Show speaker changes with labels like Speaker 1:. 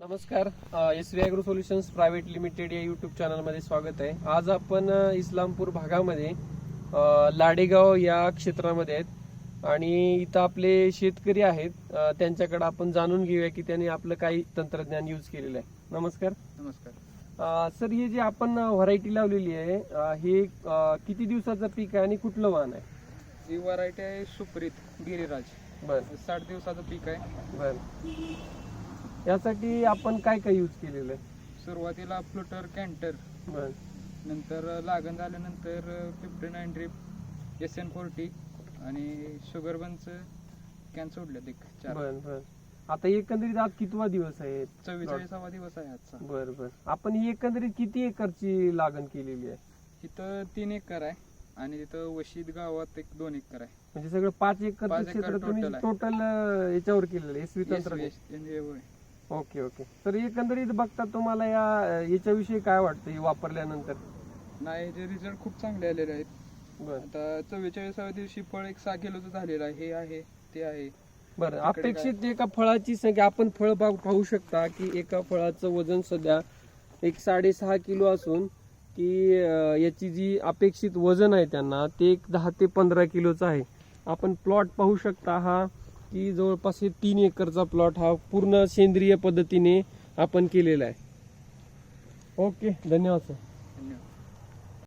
Speaker 1: नमस्कार. S V agro solutions private limited या YouTube चॅनलमध्ये स्वागत आहे. आज आपण इस्लामपूर भागामध्ये लाडेगाव या क्षेत्रामध्ये आहेत. आणि इथं आपले शेतकरी आहेत. त्यांच्याकडे आपण जाणून घेऊया की त्यांनी आपलं काही तंत्रज्ञान यूज केलेलं आहे. नमस्कार.
Speaker 2: नमस्कार.
Speaker 1: सर हे जे आपण व्हरायटी लावलेली आहे हे किती दिवसाचं पीक आहे आणि कुठलं वाहन आहे?
Speaker 2: ही व्हरायटी आहे सुप्रीत गिरिराज.
Speaker 1: बरं.
Speaker 2: साठ दिवसाचं पीक आहे.
Speaker 1: बरं. यासाठी आपण काय काय यूज केलेलं आहे?
Speaker 2: सुरुवातीला फ्लुटर कॅन्टर
Speaker 1: बरं.
Speaker 2: नंतर लागण झाल्यानंतर fifty nine drip S N forty आणि शुगर बनचं कॅन सोडल्यात एक चार.
Speaker 1: बर बर. आता एकंदरीत आज कितवा दिवस आहे
Speaker 2: चव्वेचाळीसावा दिवस आहे आजचा.
Speaker 1: बर बर. आपण ही एकंदरीत किती एकरची लागण केलेली आहे?
Speaker 2: इथं तीन एकर आहे आणि तिथं वशीद गावात एक दोन एकर आहे.
Speaker 1: म्हणजे सगळं पाच
Speaker 2: एकर
Speaker 1: क्षेत्र तुम्ही
Speaker 2: आहे.
Speaker 1: टोटल याच्यावर केलेलं आहे एसवी तंत्र
Speaker 2: SVS
Speaker 1: ओके ओके. तर एकंदरीत बघता तुम्हाला या याच्याविषयी काय वाटतं हे वापरल्यानंतर?
Speaker 2: नाही जे रिझल्ट खूप चांगले आलेले आहेत.
Speaker 1: बर.
Speaker 2: आता चव्वेचाळीसाव्या दिवशी फळ एक सहा किलोचं झालेलं आहे हे आहे ते आहे.
Speaker 1: बरं अपेक्षित एका फळाची संख्या आपण फळ पाहू पाहू शकता की एका फळाचं वजन सध्या एक साडेसहा किलो असून की अं, याची जी अपेक्षित वजन आहे त्यांना ते एक दहा ते पंधरा किलोचं आहे. आपण प्लॉट पाहू शकता हा की जवळपास हे तीन एकरचा प्लॉट हा पूर्ण सेंद्रिय पद्धतीने आपण केलेला आहे. ओके धन्यवाद सर